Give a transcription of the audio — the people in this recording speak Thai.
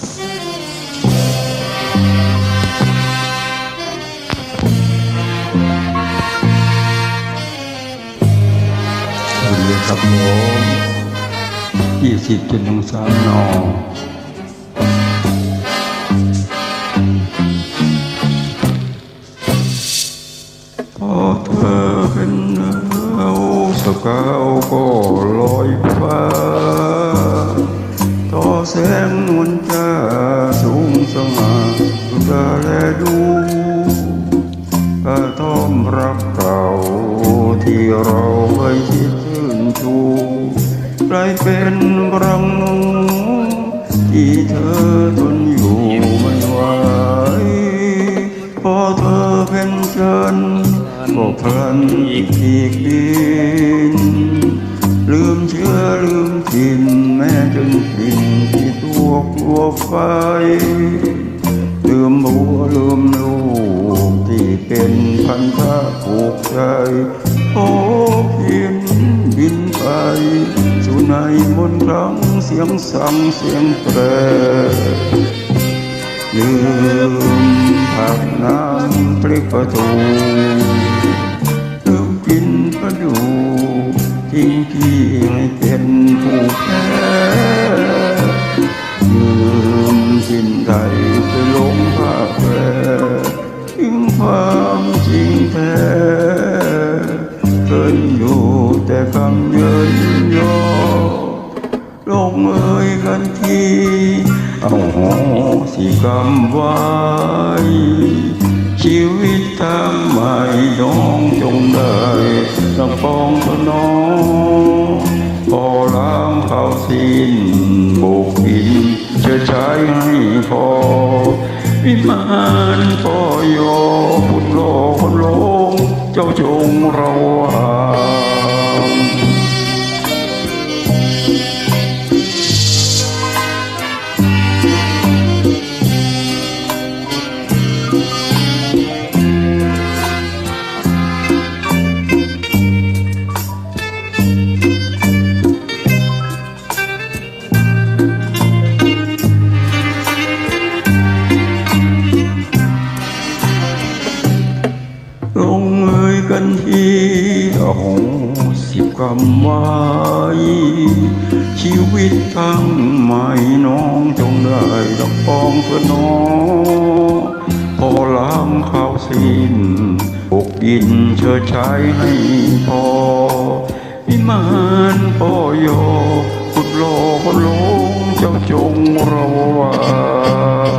วัสดีครับผมยี่สิบจนถึงสามนอพอเธอเป็นดาวสกาวก็ลอยฟ้า แสงนวลจ้าสูงสง่าสุดาแลดูกระท่อมรักเก่าที่เราเคยคิดชื่นชูกลายเป็นรังหนูที่เธอทนอยู่ไม่ไหวพอเธอเป็นฉันก็พลันอีกทีก ตัวไฟลืมบัวลืมลูกที่เป็นพันธะผูกใจโอ้เพียนบินไปสู่ในมนรังเสียงสั่งเสียงแตรลืมผักน้ำพริกปลาทูลืมกินปลาดูทิ้งพี่ ใดไปหลงผ้าแพรถึงความจริงแท้เคยอยู่แต่คำเยินยอลงเอ่ยกันทีเอาโหสิกรรมไว้ชีวิตทางใหม่น้องจงได้รับปองตนองพอล้างเขาสิ้นบุกบิน จะใช้ให้พอ วิมานปอยอพุทโลคนลงเจ้าจงระวัง สิบกำไว้ชีวิตทั้งใหม่น้องจงได้รับปองเพื่อน้องพอล้างข้าวสิ้นปกกินเชิดใช้ให้พอวิมานปอยอขุดโลคนลงเจ้าจงระวัง